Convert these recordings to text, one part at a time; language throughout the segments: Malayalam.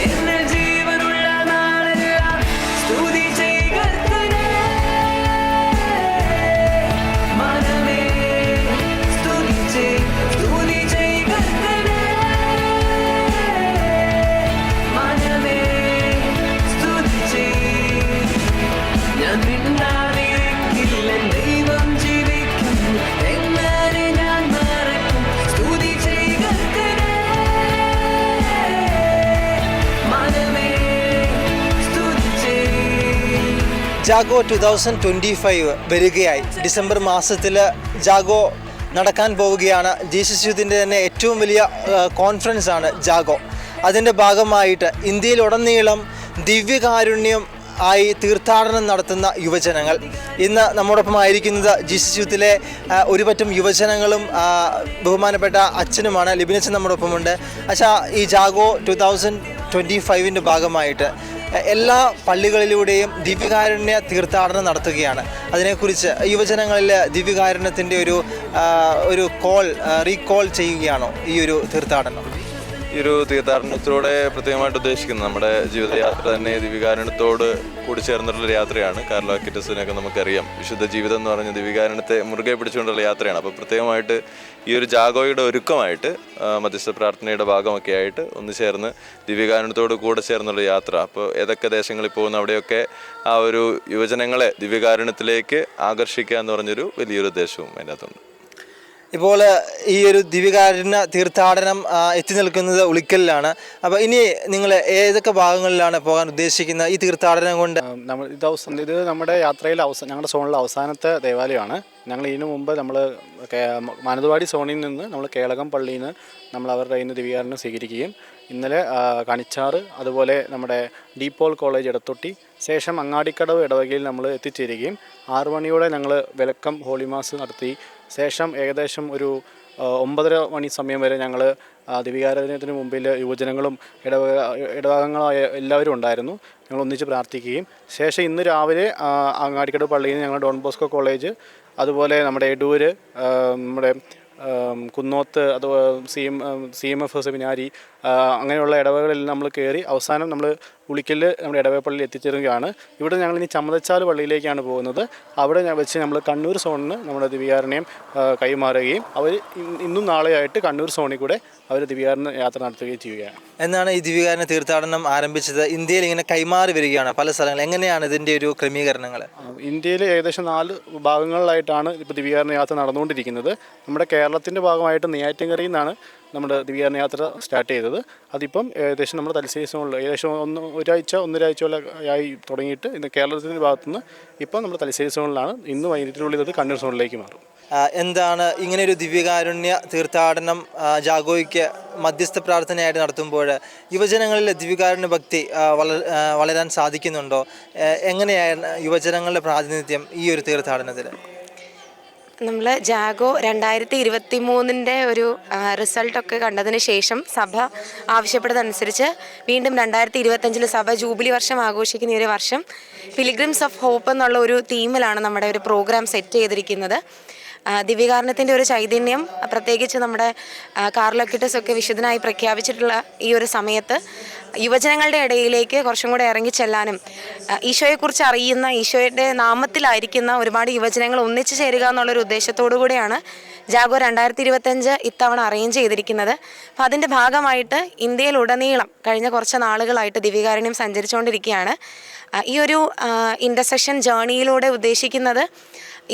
it. Jago two thousand twenty five വരികയായി. December മാസത്തിൽ ജാഗോ നടക്കാൻ പോവുകയാണ്. ജീസസ് യൂത്തിന്റെ തന്നെ ഏറ്റവും വലിയ കോൺഫറൻസ് ആണ് ജാഗോ. അതിന്റെ ഭാഗമായിട്ട് ഇന്ത്യയിലുടനീളം ദിവ്യകാരുണ്യം ആയി തീർത്ഥാടനം നടത്തുന്ന യുവജനങ്ങൾ. ഇന്ന് നമ്മോടൊപ്പം ആയിരിക്കുന്നത് ജീസസ് യൂത്തിലെ ഒരുപറ്റം ഒരു പറ്റം യുവജനങ്ങളും ബഹുമാനപ്പെട്ട അച്ഛനുമാണ്. ലിബിനച്ചൻ നമ്മോടൊപ്പമുണ്ട്. അച്ഛാ ഈ ജാഗോ ടു തൗസൻഡ് ട്വന്റി ഫൈവിന്റെ ഭാഗമായിട്ട് എല്ലാ പള്ളികളിലൂടെയും ദിവ്യകാരുണ്യ തീർത്ഥാടനം നടത്തുകയാണ്. അതിനെക്കുറിച്ച് യുവജനങ്ങളിൽ ദിവ്യകാരുണ്യത്തിന്റെ ഒരു ഒരു കോൾ റീകോൾ ചെയ്യുകയാണോ ഈ ഒരു തീർത്ഥാടനം? ഈ ഒരു തീർത്ഥാടനത്തിലൂടെ പ്രത്യേകമായിട്ട് ഉദ്ദേശിക്കുന്നത് നമ്മുടെ ജീവിതയാത്ര തന്നെ ദിവികാരണത്തോട് കൂടി ചേർന്നിട്ടുള്ള യാത്രയാണ്. കാർലോ കിറ്റസിനൊക്കെ നമുക്കറിയാം. വിശുദ്ധ ജീവിതം എന്ന് പറഞ്ഞ ദിവികാരണത്തെ മുറുകെ പിടിച്ചുകൊണ്ടുള്ള യാത്രയാണ്. അപ്പോൾ പ്രത്യേകമായിട്ട് ഈ ഒരു ജാഗോയുടെ ഒരുക്കമായിട്ട് മധ്യസ്ഥ പ്രാർത്ഥനയുടെ ഭാഗമൊക്കെ ആയിട്ട് ഒന്ന് ചേർന്ന് ദിവ്യകാരണത്തോട് കൂടെ ചേർന്നുള്ള യാത്ര. അപ്പോൾ ഏതൊക്കെ ദേശങ്ങളിൽ പോകുന്ന അവിടെയൊക്കെ ആ ഒരു യുവജനങ്ങളെ ദിവ്യകാരണത്തിലേക്ക് ആകർഷിക്കുക എന്ന് പറഞ്ഞൊരു വലിയൊരു ഉദ്ദേശവും അതിന്റെ അകത്തുണ്ട് ഇപ്പോൾ ഈ ഒരു ദിവ്യകാരുണ്യ തീർത്ഥാടനം എത്തി നിൽക്കുന്നത് ഉളിക്കലിലാണ്. അപ്പോൾ ഇനി നിങ്ങൾ ഏതൊക്കെ ഭാഗങ്ങളിലാണ് പോകാൻ ഉദ്ദേശിക്കുന്നത് ഈ തീർത്ഥാടനം കൊണ്ട്? നമ്മൾ ഇത് അവസാനം ഇത് നമ്മുടെ യാത്രയിൽ അവസാന ഞങ്ങളുടെ സോണിലെ അവസാനത്തെ ദേവാലയമാണ്. ഞങ്ങൾ ഇതിനു മുമ്പ് നമ്മൾ മാനന്തവാടി സോണിൽ നിന്ന് നമ്മൾ കേളകം പള്ളിയിൽ നിന്ന് നമ്മൾ അവരുടെ കയ്യിൽ നിന്ന് ദിവ്യാരണം സ്വീകരിക്കുകയും ഇന്നലെ കണിച്ചാറ് അതുപോലെ നമ്മുടെ ഡീപോൾ കോളേജ് ഇടത്തൊട്ടി ശേഷം അങ്ങാടിക്കടവ് ഇടവകയിൽ നമ്മൾ എത്തിച്ചേരുകയും ആറു മണിയോടെ ഞങ്ങൾ ഹോളി മാസ് നടത്തി ശേഷം ഏകദേശം ഒരു ഒമ്പതര മണി സമയം വരെ ഞങ്ങൾ ദിവികാരാധനത്തിന് മുമ്പിൽ യുവജനങ്ങളും ഇടവക ഇടവകങ്ങളായ എല്ലാവരും ഉണ്ടായിരുന്നു. ഞങ്ങൾ ഒന്നിച്ച് പ്രാർത്ഥിക്കുകയും ശേഷം ഇന്ന് രാവിലെ അങ്ങാടിക്കട് പള്ളിയിൽ നിന്ന് ഞങ്ങൾ ഡോൺ ബോസ്കോ കോളേജ് അതുപോലെ നമ്മുടെ എടൂര് നമ്മുടെ കുന്നോത്ത് അത് C M C M F seminary അങ്ങനെയുള്ള ഇടവകളിൽ നമ്മൾ കയറി അവസാനം നമ്മൾ ഉളിക്കലിൽ നമ്മുടെ ഇടവേപ്പള്ളിയിൽ എത്തിച്ചേരുകയാണ്. ഇവിടെ ഞങ്ങൾ ഇനി ചമ്മതച്ചാൽ പള്ളിയിലേക്കാണ് പോകുന്നത്. അവിടെ വെച്ച് നമ്മൾ കണ്ണൂർ സോണിന് നമ്മുടെ ദിവ്യാറിനെയും കൈമാറുകയും അവർ ഇന്നും നാളെയായിട്ട് കണ്ണൂർ സോണിൽ കൂടെ അവർ ദിവ്യാരണ യാത്ര നടത്തുകയും ചെയ്യുകയാണ്. എന്നാണ് ഈ ദിവ്യകാരുണ്യ തീർത്ഥാടനം ആരംഭിച്ചത്. ഇന്ത്യയിൽ ഇങ്ങനെ കൈമാറി വരികയാണ് പല സ്ഥലങ്ങളിൽ എങ്ങനെയാണ് ഇതിന്റെ ഒരു ക്രമീകരണങ്ങൾ? ഇന്ത്യയിൽ ഏകദേശം നാല് ഭാഗങ്ങളിലായിട്ടാണ് ഇപ്പോൾ ദിവ്യാരണ യാത്ര നടന്നുകൊണ്ടിരിക്കുന്നത്. നമ്മുടെ കേരളത്തിന്റെ ഭാഗമായിട്ട് നെയ്യാറ്റിൻകരയിൽ നിന്നാണ് നമ്മുടെ ദിവ്യാന യാത്ര സ്റ്റാർട്ട് ചെയ്തത്. അതിപ്പം ഏകദേശം നമ്മുടെ തലശ്ശേരി ഏകദേശം ഒന്ന് ഒരാഴ്ച ഒന്നൊരാഴ്ചയോളം ആയി തുടങ്ങിയിട്ട് ഇന്ന് കേരളത്തിന്റെ ഭാഗത്തുനിന്ന് ഇപ്പം നമ്മുടെ തലശ്ശേരി സോണിലാണ് ഇന്ന് വൈകിട്ടിനുള്ളിൽ അത് കണ്ണൂർ സോണിലേക്ക് മാറും. എന്താണ് ഇങ്ങനെ ഒരു ദിവ്യകാരുണ്യ തീർത്ഥാടനം ജാഗോയ്ക്ക് മധ്യസ്ഥ പ്രാർത്ഥനയായിട്ട് നടത്തുമ്പോൾ യുവജനങ്ങളിൽ ദിവ്യകാരുണ്യ ഭക്തി വളരാൻ സാധിക്കുന്നുണ്ടോ? എങ്ങനെയാണ് യുവജനങ്ങളുടെ പ്രാതിനിധ്യം ഈ ഒരു തീർത്ഥാടനത്തിൽ? നമ്മൾ ജാഗോ രണ്ടായിരത്തി ഇരുപത്തി മൂന്നിന്റെ ഒരു റിസൾട്ടൊക്കെ കണ്ടതിന് ശേഷം സഭ ആവശ്യപ്പെട്ടതനുസരിച്ച് വീണ്ടും രണ്ടായിരത്തി ഇരുപത്തഞ്ചിൽ സഭ ജൂബിലി വർഷം ആഘോഷിക്കുന്ന ഒരു വർഷം പിലിഗ്രിംസ് ഓഫ് ഹോപ്പ് എന്നുള്ള ഒരു തീമിലാണ് നമ്മുടെ ഒരു പ്രോഗ്രാം സെറ്റ് ചെയ്തിരിക്കുന്നത്. ദിവ്യകാരണത്തിന്റെ ഒരു ചൈതന്യം പ്രത്യേകിച്ച് നമ്മുടെ ഒക്കെ വിശുദ്ധനായി പ്രഖ്യാപിച്ചിട്ടുള്ള ഈ ഒരു സമയത്ത് യുവജനങ്ങളുടെ ഇടയിലേക്ക് കുറച്ചും കൂടെ ഇറങ്ങി ചെല്ലാനും ഈശോയെക്കുറിച്ച് അറിയുന്ന ഈശോയുടെ നാമത്തിലായിരിക്കുന്ന ഒരുപാട് യുവജനങ്ങൾ ഒന്നിച്ചു ചേരുക എന്നുള്ളൊരു ഉദ്ദേശത്തോടു കൂടിയാണ് ജാഗോ രണ്ടായിരത്തി ഇരുപത്തഞ്ച് ഇത്തവണ അറേഞ്ച് ചെയ്തിരിക്കുന്നത്. അപ്പം അതിന്റെ ഭാഗമായിട്ട് ഇന്ത്യയിലുടനീളം കഴിഞ്ഞ കുറച്ച് നാളുകളായിട്ട് ദിവ്യകാരണ്യം സഞ്ചരിച്ചുകൊണ്ടിരിക്കുകയാണ്. ഈ ഒരു ഇന്റർസെക്ഷൻ ജേണിയിലൂടെ ഉദ്ദേശിക്കുന്നത്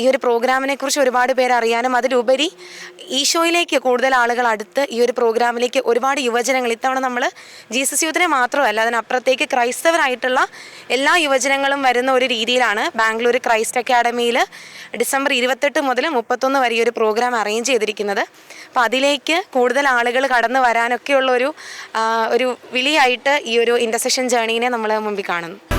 ഈ ഒരു പ്രോഗ്രാമിനെ കുറിച്ച് ഒരുപാട് പേര് അറിയാനും അതിലുപരി ഈശോയിലേക്ക് കൂടുതൽ ആളുകൾ അടുത്ത് ഈ ഒരു പ്രോഗ്രാമിലേക്ക് ഒരുപാട് യുവജനങ്ങൾ ഇത്തവണ നമ്മൾ ജീസസ് യൂത്തിനെ മാത്രമല്ല അതിനപ്പുറത്തേക്ക് ക്രൈസ്തവരായിട്ടുള്ള എല്ലാ യുവജനങ്ങളും വരുന്ന ഒരു രീതിയിലാണ് ബാംഗ്ലൂർ ക്രൈസ്റ്റ് അക്കാഡമിയിൽ ഡിസംബർ ഇരുപത്തെട്ട് മുതൽ മുപ്പത്തൊന്ന് വരെ ഒരു പ്രോഗ്രാം അറേഞ്ച് ചെയ്തിരിക്കുന്നത്. അപ്പോൾ അതിലേക്ക് കൂടുതൽ ആളുകൾ കടന്നു വരാനൊക്കെയുള്ള ഒരു ഒരു വിളിയായിട്ട് ഈ ഒരു ഇന്റർസെഷൻ ജേണീനെ നമ്മൾ മുമ്പിൽ കാണുന്നു.